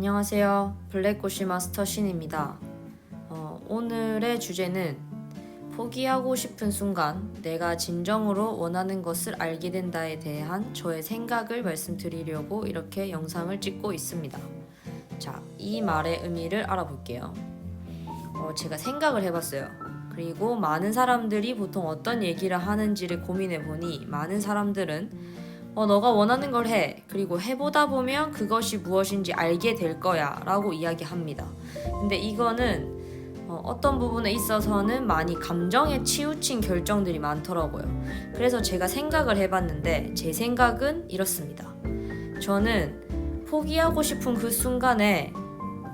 안녕하세요. 블랙고시 마스터 신입니다. 어, 오늘의 주제는 포기하고 싶은 순간 내가 진정으로 원하는 것을 알게 된다에 대한 저의 생각을 말씀드리려고 이렇게 영상을 찍고 있습니다. 자, 이 말의 의미를 알아볼게요. 어, 제가 생각을 해봤어요. 그리고 많은 사람들이 보통 어떤 얘기를 하는지를 고민해 보니 많은 사람들은 어, 너가 원하는 걸 해. 그리고 해보다 보면 그것이 무엇인지 알게 될 거야. 라고 이야기합니다. 근데 이거는 어, 어떤 부분에 있어서는 많이 감정에 치우친 결정들이 많더라고요. 그래서 제가 생각을 해봤는데 제 생각은 이렇습니다. 저는 포기하고 싶은 그 순간에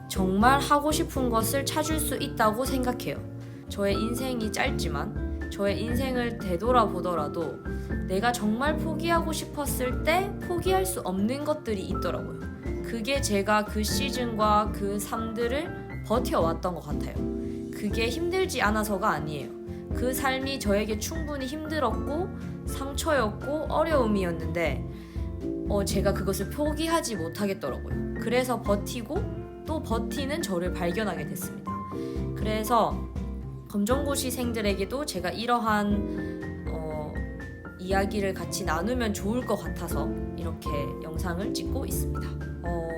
정말 하고 싶은 것을 찾을 수 있다고 생각해요. 저의 인생이 짧지만 저의 인생을 되돌아보더라도 내가 정말 포기하고 싶었을 때 포기할 수 없는 것들이 있더라고요. 그게 제가 그 시즌과 그 삶들을 버텨왔던 것 같아요. 그게 힘들지 않아서가 아니에요. 그 삶이 저에게 충분히 힘들었고 상처였고 어려움이었는데 어, 제가 그것을 포기하지 못하겠더라고요. 그래서 버티고 또 버티는 저를 발견하게 됐습니다. 그래서 검정고시생들에게도 제가 이러한 어, 이야기를 같이 나누면 좋을 것 같아서 이렇게 영상을 찍고 있습니다. 어,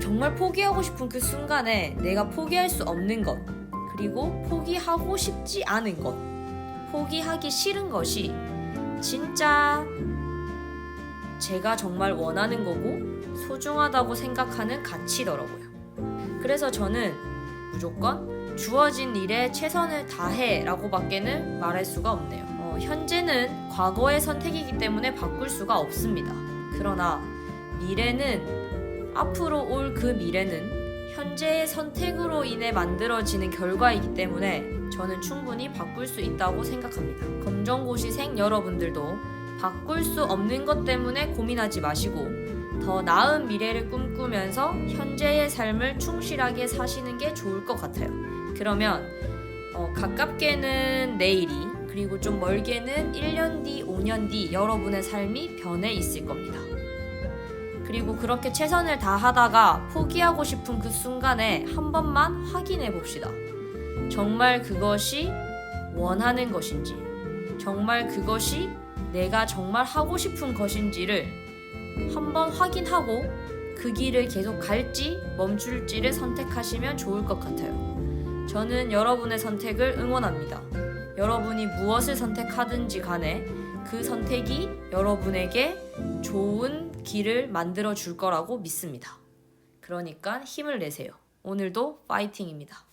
정말 포기하고 싶은 그 순간에 내가 포기할 수 없는 것, 그리고 포기하고 싶지 않은 것, 포기하기 싫은 것이 진짜 제가 정말 원하는 거고 소중하다고 생각하는 가치더라고요. 그래서 저는 무조건 주어진 일에 최선을 다해 라고 밖에는 말할 수가 없네요. 어, 현재는 과거의 선택이기 때문에 바꿀 수가 없습니다. 그러나 미래는 앞으로 올 그 미래는 현재의 선택으로 인해 만들어지는 결과이기 때문에 저는 충분히 바꿀 수 있다고 생각합니다. 검정고시생 여러분들도 바꿀 수 없는 것 때문에 고민하지 마시고 더 나은 미래를 꿈꾸면서 현재의 삶을 충실하게 사시는 게 좋을 것 같아요. 그러면 어, 가깝게는 내일이 그리고 좀 멀게는 1년 뒤, 5년 뒤 여러분의 삶이 변해 있을 겁니다. 그리고 그렇게 최선을 다하다가 포기하고 싶은 그 순간에 한 번만 확인해 봅시다. 정말 그것이 원하는 것인지, 정말 그것이 내가 정말 하고 싶은 것인지를 한번 확인하고 그 길을 계속 갈지 멈출지를 선택하시면 좋을 것 같아요. 저는 여러분의 선택을 응원합니다. 여러분이 무엇을 선택하든지 간에 그 선택이 여러분에게 좋은 길을 만들어 줄 거라고 믿습니다. 그러니까 힘을 내세요. 오늘도 파이팅입니다.